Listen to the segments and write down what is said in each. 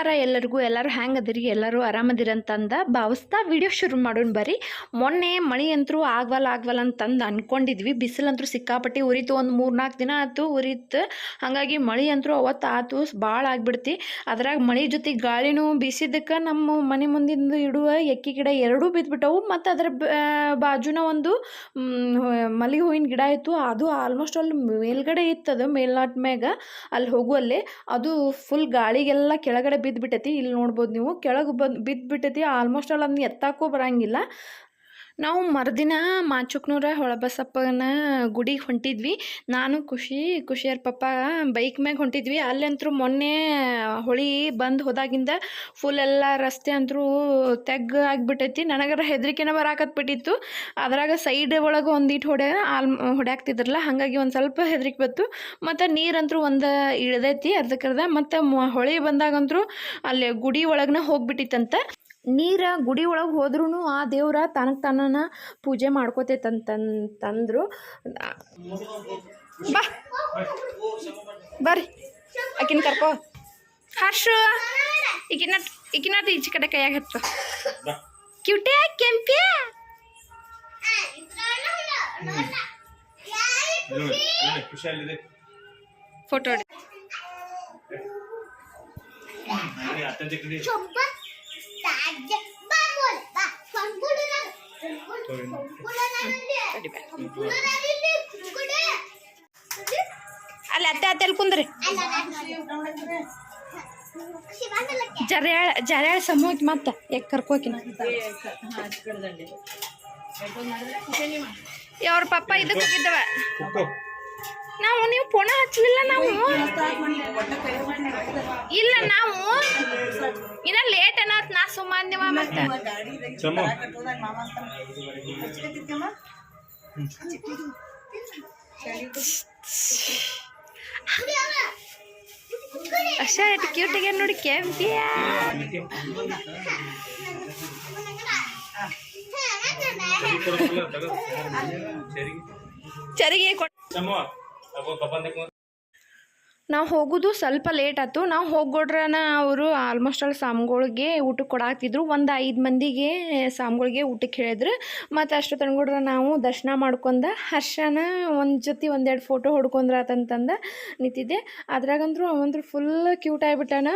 ನಮಸ್ಕಾರ ಎಲ್ಲರಿಗೂ, ಎಲ್ಲರೂ ಹ್ಯಾಂಗ್ ಅದಿರಿ? ಎಲ್ಲರೂ ಆರಾಮದಿರಿ ಅಂತಂದ ಭಾವಿಸ್ತಾ ವಿಡಿಯೋ ಶುರು ಮಾಡೋಣ ಬರ್ರಿ. ಮೊನ್ನೆ ಮಳೆ ಅಂತರೂ ಆಗ್ವಲ್ಲ ಆಗ್ವಲ್ಲ ಅಂತಂದು ಅನ್ಕೊಂಡಿದ್ವಿ. ಬಿಸಿಲಂತೂ ಸಿಕ್ಕಾಪಟ್ಟಿ ಉರಿತು ಒಂದು ಮೂರು ನಾಲ್ಕು ದಿನ ಆಯ್ತು ಉರಿತು. ಹಾಗಾಗಿ ಮಳೆ ಅಂತೂ ಅವತ್ತು ಆತು ಭಾಳ ಆಗ್ಬಿಡ್ತಿ. ಅದ್ರಾಗ ಮಳೆ ಜೊತೆ ಗಾಳಿನೂ ಬೀಸಿದ್ದಕ್ಕೆ ನಮ್ಮ ಮನೆ ಮುಂದಿಂದ ಇಡುವ ಎಕ್ಕಿ ಗಿಡ ಎರಡೂ ಬಿದ್ದುಬಿಟ್ಟವು ಮತ್ತು ಅದರ ಬಾಜುನ ಒಂದು ಮಲ್ಲಿಗೆ ಹೂವಿನ ಗಿಡ ಇತ್ತು. ಅದು ಆಲ್ಮೋಸ್ಟ್ ಅಲ್ಲಿ ಮೇಲ್ಗಡೆ ಇತ್ತದು ಮೇಲ್ನಾಟ್ ಮ್ಯಾಗ. ಅಲ್ಲಿ. ಹೋಗುವಲ್ಲೇ ಅದು ಫುಲ್ ಗಾಳಿಗೆಲ್ಲ ಕೆಳಗಡೆ ಬಿದ್ದುಬಿಟ್ಟೈತಿ ಇಲ್ಲಿ ನೋಡ್ಬೋದು ನೀವು. ಕೆಳಗೆ ಬಂದು ಬಿದ್ದುಬಿಟ್ಟೈತಿ ಆಲ್ಮೋಸ್ಟ್ ಅಲ್ಲಿ ಅದನ್ನ ಎತ್ತಾಕೂ ಬರಂಗಿಲ್ಲ. ನಾವು ಮರುದಿನ ಮಾಚುಕ್ನೂರ ಹೊಳಬಸಪ್ಪನ ಗುಡಿಗೆ ಹೊಂಟಿದ್ವಿ. ನಾನು ಖುಷಿ ಖುಷಿಯರ್ ಪಪ್ಪ ಬೈಕ್ ಮ್ಯಾಗ ಹೊಂಟಿದ್ವಿ. ಅಲ್ಲಂತರೂ ಮೊನ್ನೆ ಹೊಳಿ ಬಂದು ಹೋದಾಗಿಂದ ಫುಲ್ ಎಲ್ಲ ರಸ್ತೆ ಅಂತರೂ ತೆಗ್ ಆಗಿಬಿಟ್ಟೈತಿ. ನನಗರ ಹೆದರಿಕೆನ ಬರಾಕತ್ಬಿಟ್ಟಿತ್ತು ಅದ್ರಾಗ ಸೈಡ್ ಒಳಗೆ ಒಂದಿಟ್ಟು ಹೊಡೆ, ಆಲ್ ಹೊಡ್ಯಾಕ್ತಿದ್ರಲ್ಲ ಹಾಗಾಗಿ ಒಂದು ಸ್ವಲ್ಪ ಹೆದರಿಕೆ ಬಂತು. ಮತ್ತು ನೀರಂತರೂ ಒಂದು ಇಳ್ದೈತಿ ಅರ್ಧಕ್ಕರ್ಧ ಮತ್ತು ಮ, ಹೊಳಿ ಬಂದಾಗಂತರೂ ಅಲ್ಲಿ ಗುಡಿ ಒಳಗನ ಹೋಗ್ಬಿಟ್ಟಿತ್ತಂತ. ನೀರ ಗುಡಿ ಒಳಗೆ ಹೋದ್ರೂ ಆ ದೇವ್ರ ತನಗೆ ತನ್ನ ಪೂಜೆ ಮಾಡ್ಕೋತೈತಂತಂದ್ರು ಬಾ. ಬರ್ರಿ. ಆಕಿನ ಕರ್ಕೋ. ಹರ್ಷ. ಈಗಿನ ಈಗಿನ ಈಚೆ ಕಡೆ ಕೈಯಾಗ ಕ್ಯೂಟಿ ಕ್ಯೂಟೆ ಕೆಂಪೆ. ಖುಷಿಯಲ್ಲಿದೆ ಫೋಟೋ ಅಲ್ಲಿ ಅತ್ತೆ ಅತ್ತೆ ಅಲ್ಲಿ ಕುಂದ್ರಿ ಜರ್ಯಾಳ ಜರ್ಯಾಳ ಸಮೂಹಕ್ಕೆ ಮತ್ತೆ ಯಾಕೆ ಕರ್ಕೋಕಿನ ಅವ್ರ ಪಪ್ಪ ಇದಕ್ಕೆ ಹೋಗಿದ್ದವ ಕುಕ್ಕೋ ನಾವು ನೀವು ಪುಣ ಹಚ್ಚಲಿಲ್ಲ ನಾವು? ಇಲ್ಲ ನಾವು? ಇನ್ನ ಲೇಟ್ ಅನ್ನತ್ ನಾ ಸುಮ್ಮನೆ ಮತ್ತೆ ಅಷ್ಟ ಕ್ಯೂಟ್ ಕ್ಯೂಟಿಗೆ ನೋಡಿ ಕೆಂಪಿಯ ಚರಿಗೆ ಕೊಟ್ಟು ಚಮ್ಮ ಅಪ್ಪ ಪಪ್ಪ ಅಂತ ನಾವು ಹೋಗೋದು ಸ್ವಲ್ಪ ಲೇಟ್ ಆಯ್ತು. ನಾವು ಹೋಗೋಡ್ರನ ಅವರು ಆಲ್ಮೋಸ್ಟ್ ಆಲ್ ಸಾಮ್ಗಳಿಗೆ ಊಟಕ್ಕೆ ಕೊಡಾಕ್ತಿದ್ರು. ಒಂದು ಐದು ಮಂದಿಗೆ ಸಾಮ್ಗಳಿಗೆ ಊಟಕ್ಕೆ ಹೇಳಿದ್ರು. ಮತ್ತು ಅಷ್ಟು ತಂದ್ಕೊಡ್ರ ನಾವು ದರ್ಶನ ಮಾಡ್ಕೊಂಡ ಹರ್ಷನ ಒಂದು ಜೊತೆ ಒಂದೆರಡು ಫೋಟೋ ಹೊಡ್ಕೊಂಡ್ರಾತಂತಂದ ನಿಂತಿದ್ದೆ. ಅದ್ರಾಗಂದ್ರು ಅವಂದ್ರು ಫುಲ್ ಕ್ಯೂಟ್ ಆಗಿಬಿಟ್ಟಾನ.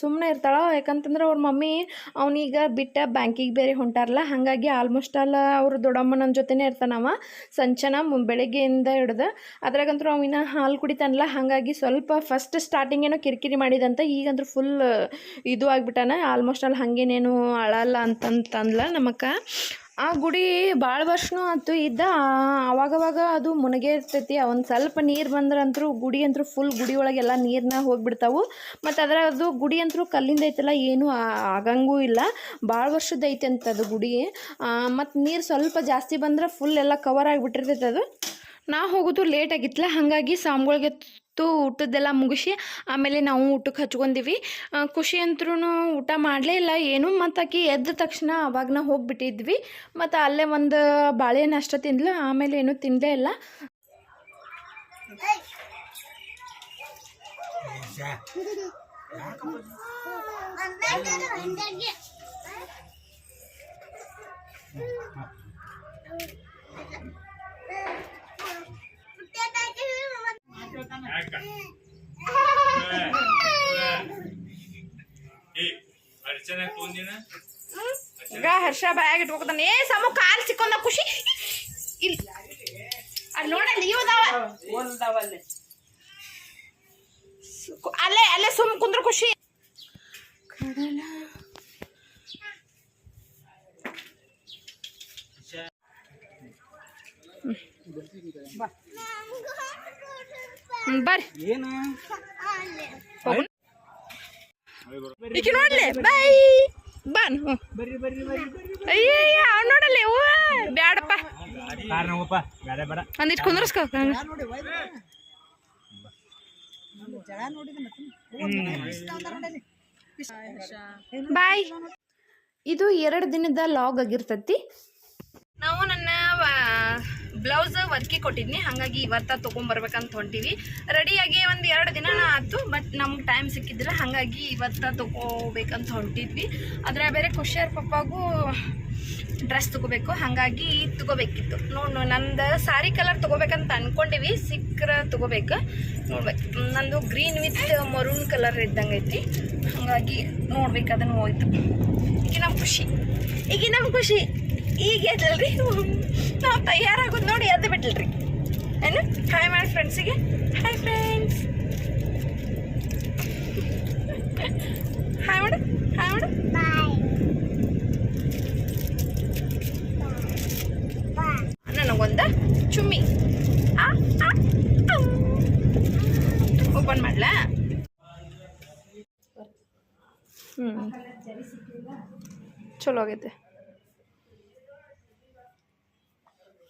ಸುಮ್ಮನೆ ಇರ್ತಾಳ. ಯಾಕಂತಂದ್ರೆ ಅವ್ರ ಮಮ್ಮಿ ಅವನೀಗ ಬಿಟ್ಟ ಬ್ಯಾಂಕಿಗೆ ಬೇರೆ ಹೊಂಟಾರಲ್ಲ. ಹಾಗಾಗಿ ಆಲ್ಮೋಸ್ಟ್ ಆಲ್ ಅವ್ರ ದೊಡ್ಡಮ್ಮನ ಜೊತೆನೇ ಇರ್ತಾನವ. ಸಂಚನ ಬೆಳಗ್ಗೆಯಿಂದ ಹಿಡ್ದು. ಅದ್ರಾಗಂತೂ ಅವಿನ ಹಾಲು ಕುಡಿತಾನಲ್ಲ. ಹಾಗಾಗಿ ಸ್ವಲ್ಪ ಫಸ್ಟ್ ಸ್ಟಾರ್ಟಿಂಗ್ ಏನೋ ಕಿರಿಕಿರಿ ಮಾಡಿದಂತ ಈಗಂದ್ರೆ ಫುಲ್ ಇದು ಆಗ್ಬಿಟ್ಟಾನ. ಆಲ್ಮೋಸ್ಟ್ ಅಲ್ಲಿ ಹಾಗೇನೇನು ಅಳಲ್ಲ ಅಂತಂತಂದ್ಲ ನಮ್ಮಕ್ಕ ಆ ಗುಡಿ ಭಾಳ ವರ್ಷನೂ ಆಯ್ತು ಇದ್ದ. ಅವಾಗವಾಗ ಅದು ಮುನಗೆ ಇರ್ತೈತಿ ಒಂದು ಸ್ವಲ್ಪ ನೀರು ಬಂದ್ರಂತರೂ ಗುಡಿ ಅಂತೂ ಫುಲ್ ಗುಡಿ ಒಳಗೆಲ್ಲ ನೀರನ್ನ ಹೋಗ್ಬಿಡ್ತಾವು. ಮತ್ತು ಅದರ ಅದು ಗುಡಿ ಅಂತೂ ಕಲ್ಲಿಂದ ಐತಲ್ಲ, ಏನೂ ಆಗಂಗೂ ಇಲ್ಲ. ಭಾಳ ವರ್ಷದ ಐತೆ ಅಂತ ಅದು ಗುಡಿ. ಮತ್ತು ನೀರು ಸ್ವಲ್ಪ ಜಾಸ್ತಿ ಬಂದ್ರೆ ಫುಲ್ ಎಲ್ಲ ಕವರ್ ಆಗಿಬಿಟ್ಟಿರ್ತೈತೆ ಅದು. ನಾ ಹೋಗೋದು ಲೇಟ್ ಆಗಿತ್ತಲ್ಲ ಹಾಗಾಗಿ ಸಾಮ್ಗಳಿಗೆ ತು ಊಟದ್ದೆಲ್ಲ ಮುಗಿಸಿ ಆಮೇಲೆ ನಾವು ಊಟಕ್ಕೆ ಹಚ್ಕೊಂಡಿವಿ ಖುಷಿ ಅಂತ್ರೂ ಊಟ ಮಾಡಲೇ ಇಲ್ಲ ಏನು ಮತ್ತು ಆಕಿ ಎದ್ದ ತಕ್ಷಣ ಅವಾಗ ನಾವು ಹೋಗಿಬಿಟ್ಟಿದ್ವಿ ಮತ್ತು ಅಲ್ಲೇ ಒಂದು ಬಾಳೆಹಣ್ಣು ಅಷ್ಟೇ ತಿಂದ್ಲು ಆಮೇಲೆ ಏನೂ ತಿನ್ನಲೇ ಇಲ್ಲ ಯಾಕ ಏ ಅರ್ಚನೆ ತೊಂದಿನ ಈಗ ಹರ್ಷ ಬ್ಯಾಗ್ ಇಟ್ಕೊತಾನೆ ಏ ಸಮ ಕಾಲು ಸಿಕ್ಕೊಂಡ ಖುಷಿ. ಇಲ್ಲಿ. ಅಲ್ಲಿ ನೋಡಲ್ಲಿ ಅಲ್ಲೇ ಅಲ್ಲೇ ಸುಮ್ ಕುಂದ್ರ ಖುಷಿ. ಕಡಲ ಬರ್ರಿ ಏನು? ಹೋಗೋಣ ನೋಡ್ಲೆ ನೋಡ್ಲಿ ಬೈ. ಬಾನ್. ಹ್ಞೂ ಅಯ್ಯಯ್ಯ ಅವ್ನು ನೋಡಲ್ಲ ಹೂವ. ಬ್ಯಾಡಪ್ಪ. ಒಂದಿಟ್ಟು ಕುಂದ್ರಸ್ಕೋ ಬಾಯ್. ಇದು ಎರಡು ದಿನದ ಲಾಗ್ ಆಗಿರ್ತತಿ. ನಾವು ನನ್ನ ಬ್ಲೌಸ್ ವರ್ಕಿ ಕೊಟ್ಟಿದ್ನಿ. ಹಾಗಾಗಿ ಇವತ್ತ ತೊಗೊಂಬರ್ಬೇಕಂತ ಹೊಂಟೀವಿ. ರೆಡಿಯಾಗಿ ಒಂದು ಎರಡು ದಿನ ಆಯ್ತು ಬಟ್ ನಮ್ಗೆ ಟೈಮ್ ಸಿಕ್ಕಿದ್ದಿಲ್ಲ, ಹಾಗಾಗಿ ಇವತ್ತ ತೊಗೋಬೇಕಂತ ಹೊಂಟಿದ್ವಿ. ಆದರೆ ಬೇರೆ ಖುಷಿಯರ್ ಪಪ್ಪಾಗೂ ಡ್ರೆಸ್ ತೊಗೋಬೇಕು, ಹಾಗಾಗಿ ತೊಗೋಬೇಕಿತ್ತು. ನೋಡು ನಂದು ಸಾರಿ ಕಲರ್ ತೊಗೋಬೇಕಂತ ಅನ್ಕೊಂಡಿವಿ ಸಿಕ್ಕರೆ ತೊಗೋಬೇಕು. ನೋಡ್ಬೇಕು. ನಂದು ಗ್ರೀನ್ ವಿತ್ ಮರೂನ್ ಕಲರ್ ಇದ್ದಂಗೆ ಐತಿ. ಹಾಗಾಗಿ ನೋಡ್ಬೇಕು, ಅದನ್ನು ಹೋಯ್ತು. ಈಗ ನಮ್ಮ ಖುಷಿ. ಈಗ ನಮ್ಮ ಖುಷಿ. ಈಗ ಎದ್ದಲ್ರಿ ನಾವು ತಯಾರಾಗೋದು ನೋಡಿ ಎದ್ದು ಬಿಟ್ಲ್ರಿ. ಏನು? ಹಾಯ್ ಮಾಡಿ ಫ್ರೆಂಡ್ಸಿಗೆ ಹಾಯ್ ಫ್ರೆಂಡ್ಸ್ ಹಾಯ್ ಮಾಡು ಹಾಯ್ ಮಾಡು ನನಗೊಂದು ಚುಮ್ಮಿ. ಓಪನ್ ಮಾಡ್ಲಾ? ಹ್ಞೂ ಚಲೋ ಆಗೈತೆ.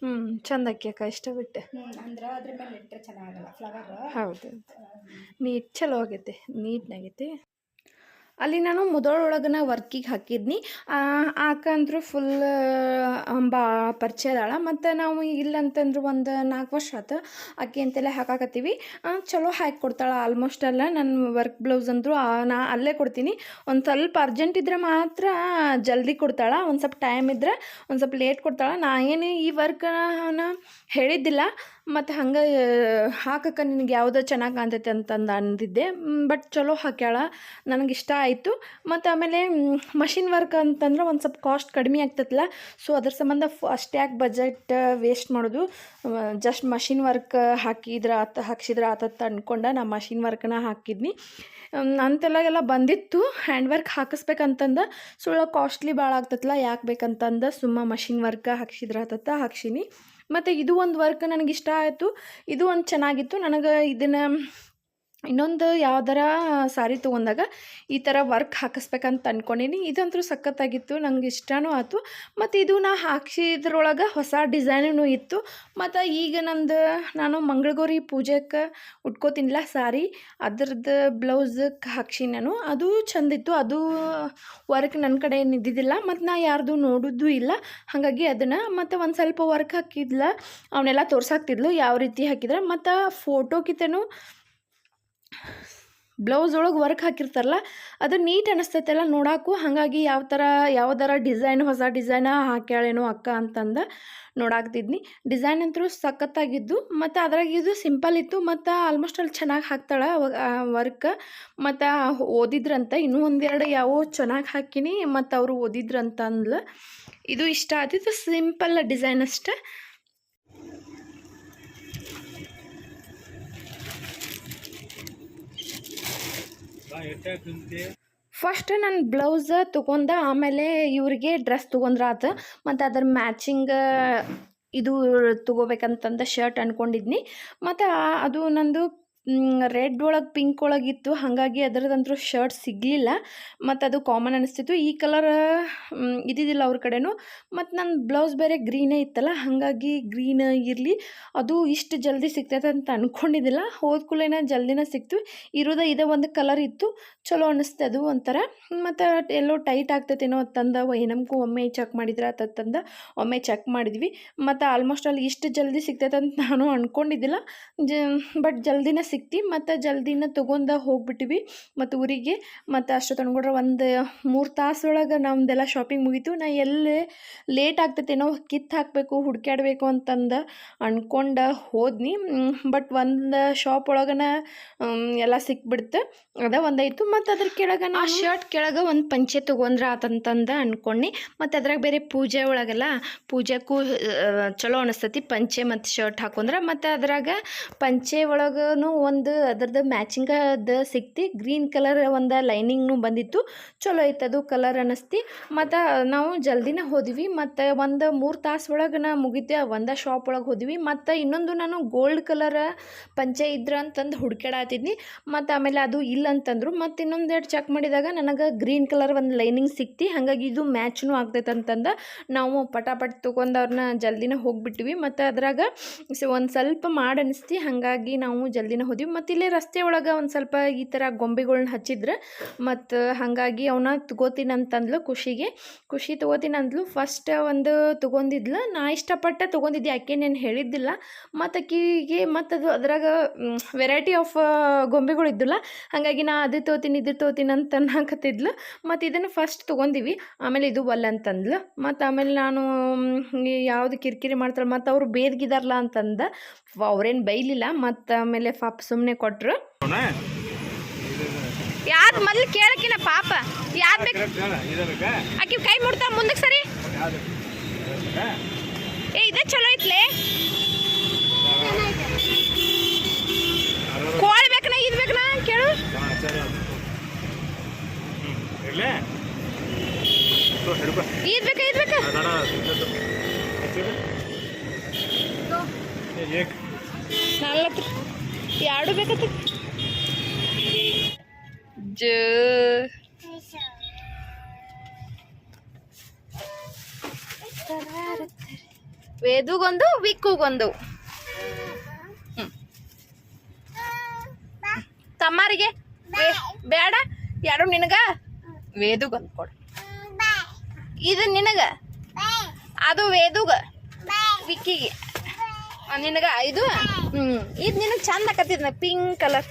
ಹ್ಞೂ ಚಂದ ಅಕ್ಕಿ ಇಷ್ಟಪಟ್ಟೆ. ಅಂದ್ರೆ ಅದ್ರ ಮೇಲೆ ಇಟ್ಟರೆ ಚೆನ್ನಾಗಲ್ಲ. ಫ್ಲವರ್ ಹೌದು. ನೀಟ್ ಚಲೋ ಆಗೈತೆ ನೀಟ್ನಾಗೈತಿ. ಅಲ್ಲಿ ನಾನು ಮುದೋಳೊಳಗನ ವರ್ಕಿಗೆ ಹಾಕಿದ್ನಿ. ಆಕಂದ್ರು ಫುಲ್ ಬಾ ಪರಿಚಯ ಅದಾಳ ಮತ್ತು ನಾವು ಇಲ್ಲಂತಂದ್ರೆ ಒಂದು ನಾಲ್ಕು ವರ್ಷ ಆತು. ಅಕ್ಕಿ ಅಂತೆಲ್ಲ ಹಾಕಾಕತ್ತೀವಿ. ಚಲೋ ಹಾಕಿ ಕೊಡ್ತಾಳೆ ಆಲ್ಮೋಸ್ಟ್ ಅಲ್ಲ. ನನ್ನ ವರ್ಕ್ ಬ್ಲೌಸ್ ಅಂದರು ನಾ ಅಲ್ಲೇ ಕೊಡ್ತೀನಿ. ಒಂದು ಸ್ವಲ್ಪ ಅರ್ಜೆಂಟ್ ಇದ್ರೆ ಮಾತ್ರ ಜಲ್ದಿ ಕೊಡ್ತಾಳೆ. ಒಂದು ಸ್ವಲ್ಪ ಟೈಮ್ ಇದ್ರೆ ಒಂದು ಸ್ವಲ್ಪ ಲೇಟ್ ಕೊಡ್ತಾಳೆ. ನಾ ಏನು ಈ ವರ್ಕನ ಹೇಳಿದ್ದಿಲ್ಲ. ಮತ್ತು ಹಂಗೆ ಹಾಕಕ್ಕ ನಿನಗೆ ಯಾವುದೋ ಚೆನ್ನಾಗಿ ಕಾಣ್ತೈತೆ ಅಂತಂದು ಅಂದಿದ್ದೆ. ಬಟ್ ಚಲೋ ಹಾಕ್ಯಾಳ. ನನಗೆ ಇಷ್ಟ ಆಯಿತು. ಮತ್ತು ಆಮೇಲೆ ಮಷಿನ್ ವರ್ಕ್ ಅಂತಂದ್ರೆ ಒಂದು ಸ್ವಲ್ಪ ಕಾಸ್ಟ್ ಕಡಿಮೆ ಆಗ್ತೈತಲ್ಲ ಸೊ ಅದ್ರ ಸಂಬಂಧ ಫ್ ಯಾಕೆ ಬಜೆಟ್ ವೇಸ್ಟ್ ಮಾಡೋದು. ಜಸ್ಟ್ ಮಷಿನ್ ವರ್ಕ್ ಹಾಕಿದ್ರೆ ಆತ, ಹಾಕ್ಸಿದ್ರೆ ಆತತ್ತ ಅಂದ್ಕೊಂಡ ನಾ ಮಷಿನ್ ವರ್ಕ್ನ ಹಾಕಿದ್ನಿ. ಅಂತೆಲ್ಲ ಎಲ್ಲ ಬಂದಿತ್ತು. ಹ್ಯಾಂಡ್ ವರ್ಕ್ ಹಾಕಿಸ್ಬೇಕಂತಂದು ಸುಳ್ಳ ಕಾಸ್ಟ್ಲಿ ಭಾಳ ಆಗ್ತೈತಲ್ಲ ಯಾಕೆ ಬೇಕಂತಂದು ಸುಮ್ಮ ಮಷಿನ್ ವರ್ಕ್ ಹಾಕ್ಸಿದ್ರೆ ಆತತ್ತ ಹಾಕ್ಸಿನಿ. ಮತ್ತು ಇದು ಒಂದು ವರ್ಕ್ ನನಗೆ ಇಷ್ಟ ಆಯಿತು. ಇದು ಒಂದು ಚೆನ್ನಾಗಿತ್ತು. ನನಗೆ ಇದನ್ನು ಇನ್ನೊಂದು ಯಾವ್ದಾರ ಸಾರಿ ತೊಗೊಂಡಾಗ ಈ ಥರ ವರ್ಕ್ ಹಾಕಿಸ್ಬೇಕಂತ ಅಂದ್ಕೊಂಡೀನಿ ಇದಂತೂ ಸಖತ್ತಾಗಿತ್ತು, ನಂಗೆ ಇಷ್ಟನೂ ಆಯ್ತು. ಮತ್ತು ಇದು ನಾ ಹಾಕ್ಸಿದ್ರೊಳಗೆ ಹೊಸ ಡಿಸೈನೂ ಇತ್ತು. ಮತ್ತು ಈಗ ನಂದು, ನಾನು ಮಂಗಳಗೌರಿ ಪೂಜೆಗೆ ಉಟ್ಕೋತೀನಿಲ್ಲ ಸಾರಿ. ಅದ್ರದ್ದು ಬ್ಲೌಸಕ್ಕೆ ಹಾಕ್ಸಿ ನಾನು. ಅದು ಚಂದಿತ್ತು. ಅದು ವರ್ಕ್ ನನ್ನ ಕಡೆ ಏನು ಇದ್ದಿದ್ದಿಲ್ಲ ಮತ್ತು ನಾ ಯಾರ್ದು ನೋಡಿದ್ದು ಇಲ್ಲ. ಹಾಗಾಗಿ ಅದನ್ನು ಮತ್ತು ಒಂದು ಸ್ವಲ್ಪ ವರ್ಕ್ ಹಾಕಿದ್ಲ. ಅವನ್ನೆಲ್ಲ ತೋರ್ಸಾಕ್ತಿದ್ಲು. ಯಾವ ರೀತಿ ಹಾಕಿದ್ರೆ. ಮತ್ತು ಫೋಟೋಕಿತನೂ ಬ್ಲೌಸ್ ಒಳಗೆ ವರ್ಕ್ ಹಾಕಿರ್ತಾರಲ್ಲ, ಅದು ನೀಟ್ ಅನಿಸ್ತೈತೆಲ್ಲ ನೋಡಾಕು. ಹಾಗಾಗಿ ಯಾವ ಥರ ಯಾವ್ದಾರ ಡಿಸೈನ್ ಹೊಸ ಡಿಸೈನ ಹಾಕ್ಯಾಳೇನೋ ಅಕ್ಕ ಅಂತಂದು ನೋಡಾಕ್ತಿದ್ನಿ. ಡಿಸೈನ್ ಅಂತೂ ಸಖತ್ತಾಗಿದ್ದು, ಮತ್ತು ಅದ್ರಾಗ ಇದು ಸಿಂಪಲ್ ಇತ್ತು, ಮತ್ತು ಆಲ್ಮೋಸ್ಟ್ ಅಲ್ಲಿ ಚೆನ್ನಾಗಿ ಹಾಕ್ತಾಳೆ ವರ್ಕ್ ಮತ್ತು ಓದಿದ್ರಂತ, ಇನ್ನೂ ಒಂದೆರಡು ಯಾವೋ ಚೆನ್ನಾಗಿ ಹಾಕಿನಿ, ಮತ್ತು ಅವರು ಓದಿದ್ರಂತ ಅಂದ್ಲು. ಇದು ಇಷ್ಟ ಆದಿತ್ತು ಸಿಂಪಲ್ ಡಿಸೈನ್ ಅಷ್ಟೇ. ಫಸ್ಟ್ ನಾನು ಬ್ಲೌಸ್ ತೊಗೊಂಡ ಆಮೇಲೆ ಇವ್ರಿಗೆ ಡ್ರೆಸ್ ತೊಗೊಂಡ್ರಾತು ಮತ್ತು ಅದ್ರ ಮ್ಯಾಚಿಂಗ್ ಇದು ತೊಗೋಬೇಕಂತಂದ ಶರ್ಟ್ ಅಂದ್ಕೊಂಡಿದ್ನಿ ಮತ್ತು ಅದು ನಂದು ರೆಡ್ ಒಳಗೆ ಪಿಂಕ್ ಒಳಗಿತ್ತು ಹಾಗಾಗಿ ಅದರದಂತೂ ಶರ್ಟ್ ಸಿಗಲಿಲ್ಲ. ಮತ್ತು ಅದು ಕಾಮನ್ ಅನಿಸ್ತಿತ್ತು. ಈ ಕಲರ್ ಇದ್ದಿದ್ದಿಲ್ಲ ಅವ್ರ ಕಡೆನೂ. ಮತ್ತು ನನ್ನ ಬ್ಲೌಸ್ ಬೇರೆ ಗ್ರೀನೇ ಇತ್ತಲ್ಲ, ಹಾಗಾಗಿ ಗ್ರೀನ್ ಇರಲಿ. ಅದು ಇಷ್ಟು ಜಲ್ದಿ ಸಿಗ್ತೈತೆ ಅಂತ ಅಂದ್ಕೊಂಡಿದ್ದಿಲ್ಲ ಹೋದ ಕೂಡಲೇ ಜಲ್ದಿನೇ ಸಿಕ್ತು. ಇರೋದ ಇದೇ ಒಂದು ಕಲರ್ ಇತ್ತು. ಚಲೋ ಅನ್ನಿಸ್ತು ಅದು ಒಂಥರ. ಮತ್ತು ಎಲ್ಲೋ ಟೈಟ್ ಆಗ್ತೈತೇನೋ ತಂದ. ನಮಗೂ ಒಮ್ಮೆ ಚೆಕ್ ಮಾಡಿದ್ರೆ ತಂದ. ಒಮ್ಮೆ ಚೆಕ್ ಮಾಡಿದ್ವಿ. ಮತ್ತು ಆಲ್ಮೋಸ್ಟ್ ಅಲ್ಲಿ ಇಷ್ಟು ಜಲ್ದಿ ಸಿಗ್ತೈತೆ ಅಂತ ನಾನು ಅಂದ್ಕೊಂಡಿದ್ದಿಲ್ಲ ಜ ಬಟ್ ಜಲ್ದಿನೇ ಸಿಕ್ತಿ ಮತ್ತು ಜಲ್ದಿನ ತೊಗೊಂಡ ಹೋಗ್ಬಿಟ್ಟಿವಿ. ಮತ್ತು ಊರಿಗೆ ಮತ್ತು ಅಷ್ಟು ತಂದ್ಕೊಡ್ರೆ ಒಂದು ಮೂರು ತಾಸೊಳಗೆ ನಮ್ಮದೆಲ್ಲ ಶಾಪಿಂಗ್ ಮುಗೀತು. ನಾ ಎಲ್ಲೇ ಲೇಟ್ ಆಗ್ತೈತೇನೋ ಕಿತ್ತು ಹಾಕಬೇಕು ಹುಡ್ಕ್ಯಾಡಬೇಕು ಅಂತಂದು ಅಂದ್ಕೊಂಡು ಹೋದ್ನಿ. ಬಟ್ ಒಂದು ಶಾಪ್ ಒಳಗನ ಎಲ್ಲ ಸಿಕ್ಬಿಡ್ತು. ಅದ ಒಂದಾಯಿತು. ಮತ್ತು ಅದ್ರ ಕೆಳಗೆ ಆ ಶರ್ಟ್ ಕೆಳಗೆ ಒಂದು ಪಂಚೆ ತೊಗೊಂಡ್ರೆ ಆತಂತಂದು ಅಂದ್ಕೊಂಡು ಮತ್ತು ಅದ್ರಾಗ ಬೇರೆ ಪೂಜೆ ಒಳಗೆಲ್ಲ ಪೂಜೆಗೂ ಚಲೋ ಅನಿಸ್ತತಿ. ಪಂಚೆ ಮತ್ತು ಶರ್ಟ್ ಹಾಕೊಂಡ್ರೆ. ಮತ್ತು ಅದ್ರಾಗ ಪಂಚೆ ಒಳಗೂ ಒಂದು ಮ್ಯಾಚಿಂಗ್ ಮ್ಯಾಚಿಂಗದ ಸಿಕ್ತಿ ಗ್ರೀನ್ ಕಲರ್ ಒಂದು ಲೈನಿಂಗ್ನು ಬಂದಿತ್ತು. ಚಲೋ ಅದು ಕಲರ್ ಅನ್ನಿಸ್ತಿ. ಮತ್ತು ನಾವು ಜಲ್ದಿನ ಹೋದ್ವಿ. ಮತ್ತು ಒಂದು ಮೂರು ತಾಸು ಒಳಗೆ ನಾ ಮುಗಿತೆ ಒಂದೇ ಶಾಪ್ ಒಳಗೆ ಹೋದ್ವಿ. ಮತ್ತು ಇನ್ನೊಂದು ನಾನು ಗೋಲ್ಡ್ ಕಲರ್ ಪಂಚೆ ಇದ್ರ ಅಂತಂದು ಹುಡ್ಕ್ಯಾಡತ್ತಿದ್ನಿ ಮತ್ತು ಆಮೇಲೆ ಅದು ಇಲ್ಲ ಅಂತಂದ್ರು. ಮತ್ತು ಇನ್ನೊಂದೆರಡು ಚೆಕ್ ಮಾಡಿದಾಗ ನನಗೆ ಗ್ರೀನ್ ಕಲರ್ ಒಂದು ಲೈನಿಂಗ್ ಸಿಕ್ತಿ. ಹಾಗಾಗಿ ಇದು ಮ್ಯಾಚ್ನೂ ಆಗ್ತೈತೆ ಅಂತಂದು ನಾವು ಪಟಾಪಟ್ ತೊಗೊಂಡು ಅವ್ರನ್ನ ಜಲ್ದಿನ ಹೋಗಿಬಿಟ್ವಿ. ಮತ್ತು ಅದ್ರಾಗ ಒಂದು ಸ್ವಲ್ಪ ಮಾಡಿ ಅನಿಸ್ತಿ ಹಾಗಾಗಿ ನಾವು ಜಲ್ದಿನೇ ಹೋದ್ವಿ. ಮತ್ತು ಇಲ್ಲೇ ರಸ್ತೆ ಒಳಗೆ ಒಂದು ಸ್ವಲ್ಪ ಈ ಥರ ಗೊಂಬೆಗಳ್ನ ಹಚ್ಚಿದ್ರು. ಮತ್ತು ಹಾಗಾಗಿ ಅವನ್ನ ತಗೋತೀನಿ ಅಂತಂದ್ಲು ಖುಷಿಗೆ. ಖುಷಿ ತೊಗೋತೀನಿ ಅಂದ್ಲು ಫಸ್ಟ್ ಒಂದು ತೊಗೊಂಡಿದ್ಲು. ನಾ ಇಷ್ಟಪಟ್ಟು ತೊಗೊಂಡಿದ್ದೆ. ಆಕೆನೇನು ಹೇಳಿದ್ದಿಲ್ಲ. ಮತ್ತು ಅಕ್ಕಿಗೆ ಮತ್ತು ಅದು ಅದ್ರಾಗ ವೆರೈಟಿ ಆಫ್ ಗೊಂಬೆಗಳು ಇದ್ದಿಲ್ಲ. ಹಾಗಾಗಿ ನಾ ಅದು ತೊಗೋತೀನಿ, ಇದು ತೊಗೋತೀನಿ ಅಂತ ಅನ್ನಕತ್ತಿದ್ಲು. ಮತ್ತು ಇದನ್ನು ಫಸ್ಟ್ ತೊಗೊಂಡಿವಿ. ಆಮೇಲೆ ಇದು ಬಲ್ಲ ಅಂತಂದ್ಲು. ಮತ್ತು ಆಮೇಲೆ ನಾನು ಯಾವುದು ಕಿರಿಕಿರಿ ಮಾಡ್ತಾಳೆ ಮತ್ತು ಅವರು ಬೇದ್ಗಿದಾರಲ್ಲ ಅಂತಂದ. ಅವ್ರೇನು ಬೈಲಿಲ್ಲ. ಮತ್ತು ಆಮೇಲೆ ಪಾಪ ಸುಮ್ಮನೆ ಕೊಟ್ರು. ಯಾವ್ದು ಮೊದ್ಲು ಕೇಳಕಿನ ಪಾಪ. ಯಾವ್ದು ಬೇಕು ಆಕಿ ಕೈ ಮುಡ್ತಾ ಮುಂದಕ್ಕೆ ಸರಿ. ಏ ಇದೇ ಚಲೋ ಐತ್ಲೆ. ಕೋಳಿ ಬೇಕನ ಇದು ಬೇಕನ ಕೇಳು. ಇದು ಬೇಕಾ ಇದು ಬೇಕಾ? ಬೇಡ ಎರಡು ಬೇಕತ್ತ ಜ. ವೇದುಗೊಂದು ವಿಕ್ಕುಗೊಂದು. ತಮ್ಮಾರಿಗೆ? ಬೇಡ. ಯಾರು ನಿನಗ. ವೇದುಗೊಂದು ಕೊಡು. ಇದು ನಿನಗ. ಅದು ವೇದುಗ. ವಿಕ್ಕಿಗೆ. ನಿನಗ ಇದು ಇದು ನಿನಗೆ ಚಂದ ಆಕತ್ತಿದ್ ಪಿಂಕ್ ಕಲರ್